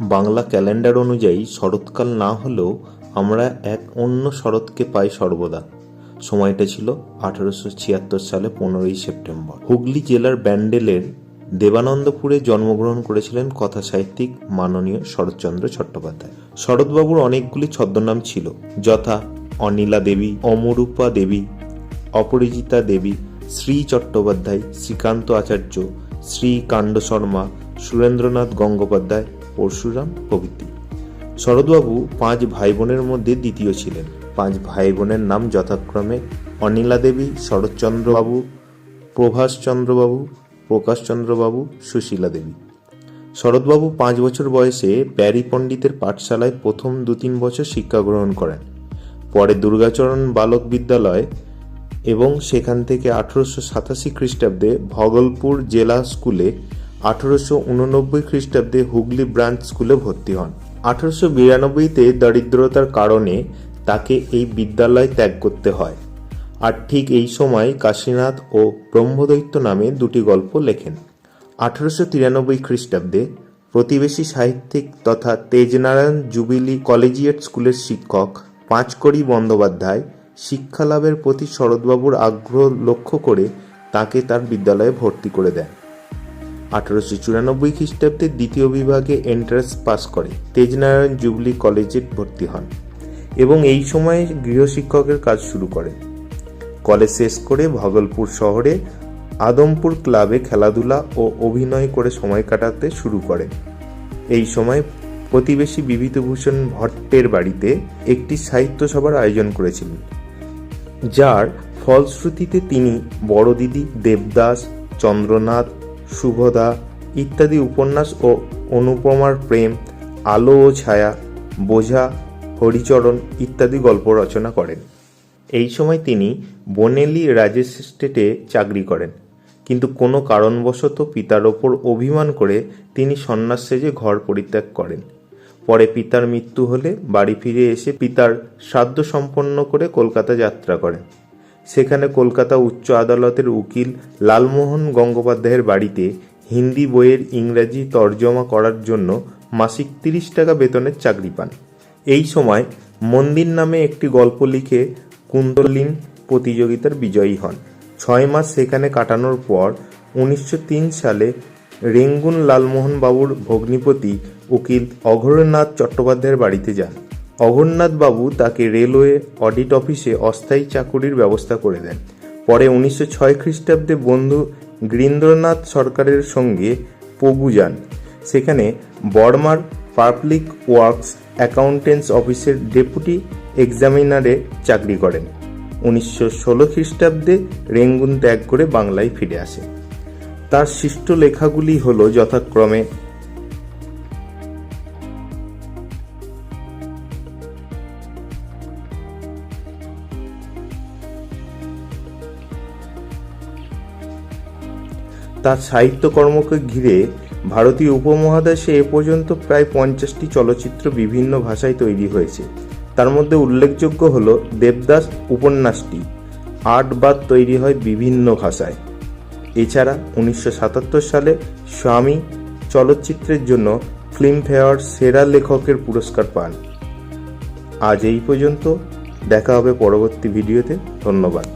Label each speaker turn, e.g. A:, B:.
A: Bangla calendar অনুযায়ী শরৎকাল না হলেও আমরা এক অন্য শরৎকে পাই সর্বদা। সময়টা ছিল আঠারোশো ছিয়াত্তর সালে পনেরোই সেপ্টেম্বর। হুগলি জেলার ব্যান্ডেলের দেবানন্দপুরে জন্মগ্রহণ করেছিলেন কথা সাহিত্যিক মাননীয় শরৎচন্দ্র চট্টোপাধ্যায়। শরৎবাবুর অনেকগুলি ছদ্মনাম ছিল, যথা অনিলা দেবী, অমরূপা দেবী, অপরিজিতা দেবী, শ্রী চট্টোপাধ্যায়, শ্রীকান্ত আচার্য, শ্রী কাণ্ড শর্মা, সুরেন্দ্রনাথ গঙ্গোপাধ্যায় পরশুরাম প্রভৃতি। শরৎবাবু পাঁচ ভাই বোনের মধ্যে দ্বিতীয় ছিলেন। পাঁচ ভাই বোনের নাম যথাক্রমে অনিলা দেবী শরৎচন্দ্রবাবু, প্রভাষচন্দ্রবাবু, প্রকাশচন্দ্রবাবু সুশীলা দেবী শরৎবাবু পাঁচ বছর বয়সে প্যারি পণ্ডিতের পাঠশালায় প্রথম দু তিন বছর শিক্ষা গ্রহণ করেন। পরে দুর্গাচরণ বালক বিদ্যালয় এবং সেখান থেকে আঠারোশো সাতাশি খ্রিস্টাব্দে ভগলপুর জেলা স্কুলে আঠারোশো উননব্বই খ্রিস্টাব্দে হুগলি ব্রাঞ্চ স্কুলে ভর্তি হন। আঠারোশো বিরানব্বইতে দারিদ্রতার কারণে তাকে এই বিদ্যালয় ত্যাগ করতে হয়। আর ঠিক এই সময় কাশীনাথ ও ব্রহ্মদৈত্য নামে দুটি গল্প লেখেন। আঠারোশো তিরানব্বই খ্রিস্টাব্দে প্রতিবেশী সাহিত্যিক তথা তেজনারায়ণ জুবিলি কলেজিয়েট স্কুলের শিক্ষক পাঁচকড়ি বন্দ্যোপাধ্যায় শিক্ষালাভের প্রতি শরৎবাবুর আগ্রহ লক্ষ্য করে তাকে তার বিদ্যালয়ে ভর্তি করে দেন। আঠারোশো চুরানব্বই খ্রিস্টাব্দে দ্বিতীয় বিভাগে এন্ট্রান্স পাস করে তেজনারায়ণ জুবলি কলেজে ভর্তি হন এবং এই সময়ে গৃহশিক্ষকের কাজ শুরু করেন। কলেজ শেষ করে ভগলপুর শহরে আদমপুর ক্লাবে খেলাধুলা ও অভিনয় করে সময় কাটাতে শুরু করেন। এই সময় প্রতিবেশী বিভূতিভূষণ ভট্টের বাড়িতে একটি সাহিত্য সভার আয়োজন করেছিলেন, যার ফলশ্রুতিতে তিনি বড় দিদি দেবদাস, চন্দ্রনাথ শুভদা ইত্যাদি উপন্যাস ও অনুপমার প্রেম, আলো ও ছায়া, বোঝা, হরিচরণ ইত্যাদি গল্প রচনা করেন। এই সময় তিনি বনেলি রাজেশ স্টেটে চাকরি করেন। কিন্তু কোনো কারণবশত পিতার ওপর অভিমান করে তিনি সন্ন্যাস সেজে ঘর পরিত্যাগ করেন। পরে পিতার মৃত্যু হলে বাড়ি ফিরে এসে পিতার শ্রাদ্ধ সম্পন্ন করে কলকাতা যাত্রা করেন। সেখানে কলকাতা উচ্চ আদালতের উকিল লালমোহন গঙ্গোপাধ্যায়ের বাড়িতে হিন্দি বইয়ের ইংরাজি তর্জমা করার জন্য মাসিক তিরিশ টাকা বেতনের চাকরি পান। এই সময় মন্দির নামে একটি গল্প লিখে কুন্দলিন প্রতিযোগিতার বিজয়ী হন। ছয় মাস সেখানে কাটানোর পর উনিশশো তিন সালে রেঙ্গুন লালমোহন বাবুর ভগ্নিপতি উকিল অঘরনাথ চট্টোপাধ্যায়ের বাড়িতে যান। অঘরনাথ বাবু তাকে রেলওয়ে অডিট অফিসে অস্থায়ী চাকুরির ব্যবস্থা করে দেন। পরে উনিশশো ছয় খ্রিস্টাব্দে বন্ধু গৃন্দ্রনাথ সরকারের সঙ্গে পগু যান। সেখানে বর্মার পাবলিক ওয়ার্কস অ্যাকাউন্টেন্টস অফিসের ডেপুটি এক্সামিনারে চাকরি করেন। উনিশশো ষোলো খ্রিস্টাব্দে রেঙ্গুন ত্যাগ করে বাংলায় ফিরে আসে। তার সৃষ্ট লেখাগুলি হল যথাক্রমে তার সাহিত্যকর্মকে ঘিরে ভারতীয় উপমহাদেশে এ পর্যন্ত প্রায় পঞ্চাশটি চলচ্চিত্র বিভিন্ন ভাষায় তৈরি হয়েছে। তার মধ্যে উল্লেখযোগ্য হল দেবদাস উপন্যাসটি। আটবার তৈরি হয় বিভিন্ন ভাষায়। এছাড়া উনিশশো সাতাত্তর সালে স্বামী চলচ্চিত্রের জন্য ফিল্মফেয়ার সেরা লেখকের পুরস্কার পান। আজ এই পর্যন্ত দেখা হবে পরবর্তী ভিডিওতে। ধন্যবাদ।